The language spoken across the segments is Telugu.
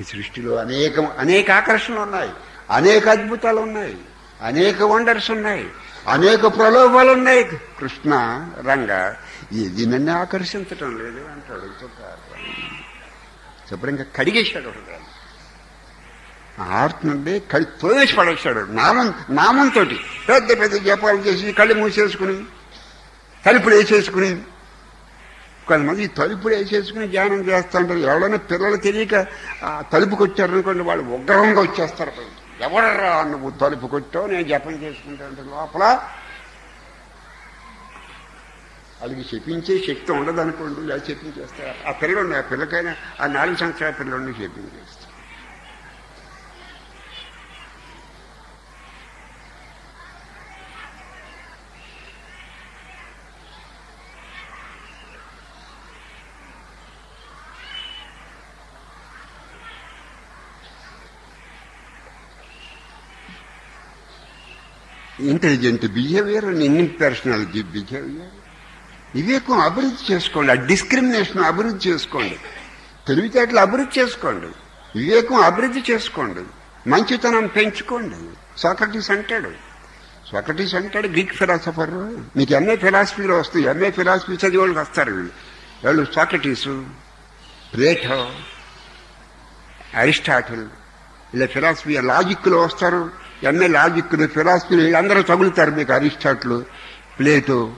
ఈ సృష్టిలో అనేక అనేక ఆకర్షణలు ఉన్నాయి అనేక అద్భుతాలు ఉన్నాయి అనేక వండర్స్ ఉన్నాయి అనేక ప్రలోభాలు ఉన్నాయి. కృష్ణ రంగ ఇది నన్ను ఆకర్షించటం లేదు అంటాడు శుభ్రంగా చెప్పడం ఇంకా కడిగేశాడు ఒకడు ఆర్ట్ నుండి కడి తోసి పడేశాడు నామం నామంతో పెద్ద పెద్ద జపాలు చేసి కళ్ళు మూసేసుకుని తలుపులు వేసేసుకుని కొంతమంది ఈ తలుపులు వేసేసుకుని ధ్యానం చేస్తూ ఉంటారు ఎవరైనా పిల్లలు తెలియక ఆ తలుపుకి వచ్చారనుకోండి వాళ్ళు ఉగ్రంగా వచ్చేస్తారు. పైకి. ఎవడరా నువ్వు తలుపు కొట్టావు? నేను జపం చేసుకుంటా లోపల వాళ్ళకి చెప్పించే శక్తి ఉండదు అనుకోండి ఇలా చెప్పించేస్తారు. ఆ పిల్లలు ఆ పిల్లకైనా ఆ నాలుగు సంవత్సరాల పిల్లల్ని చెప్పించేస్తారు intelligent behaviour and in personality behaviour వివేకం అభివృద్ధి చేసుకోండి. ఆ డిస్క్రిమినేషన్ అభివృద్ధి చేసుకోండి. తెలివితేటలు అభివృద్ధి చేసుకోండి. వివేకం అభివృద్ధి చేసుకోండి. మంచితనం పెంచుకోండి. సోక్రటీస్ అంటాడు. సోక్రటీస్ అంటాడు గ్రీక్ ఫిలాసఫర్ మీకు ఎంఏ ఫిలాసఫీలో వస్తాయి ఎంఏ ఫిలాసఫీ చదివి వాళ్ళకి వస్తారు వీళ్ళు. వాళ్ళు సోక్రటీసు ప్లేటో అరిస్టాటిల్ ఇలా ఫిలాసఫీ లాజిక్లో వస్తారు. ఎన్నో లాజిక్లు ఫిలాసఫీలు వీళ్ళందరూ తగులుతారు మీకు అరిస్టాటిల్ ప్లేటో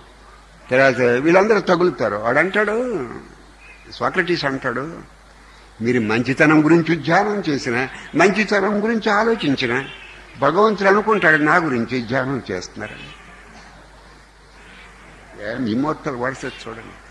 తర్వాత వీళ్ళందరూ తగులుతారు. వాడంటాడు అంటాడు అంటాడు మీరు మంచితనం గురించి ధ్యానం చేసిన మంచితనం గురించి ఆలోచించిన భగవంతుడు అనుకుంటాడు నా గురించి ధ్యానం చేస్తున్నారని. ఏం ఇమ్మోర్టల్ వర్సెస్ చూడండి.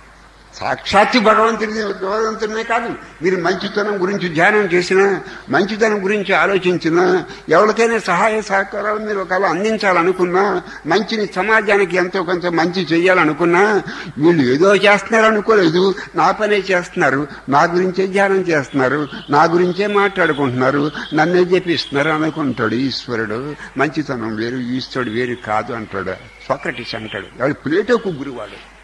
సాక్షాత్తు భగవంతుడి భగవంతుడినే కాదు. మీరు మంచితనం గురించి ధ్యానం చేసినా మంచితనం గురించి ఆలోచించినా ఎవరికైనా సహాయ సహకారాలు మీరు ఒకవేళ అందించాలనుకున్నా మంచిని సమాజానికి ఎంతో కొంత మంచి చేయాలనుకున్నా వీళ్ళు ఏదో చేస్తున్నారు అనుకోలేదు. నా పనే చేస్తున్నారు. నా గురించే ధ్యానం చేస్తున్నారు. నా గురించే మాట్లాడుకుంటున్నారు. నన్నే చెప్పిస్తున్నారు అనుకుంటాడు ఈశ్వరుడు. మంచితనం వేరు ఈశ్వరుడు వేరు కాదు అంటాడు. సోక్రటీస్ అంటాడు. వాడు ప్లేటోకు గురువాడు.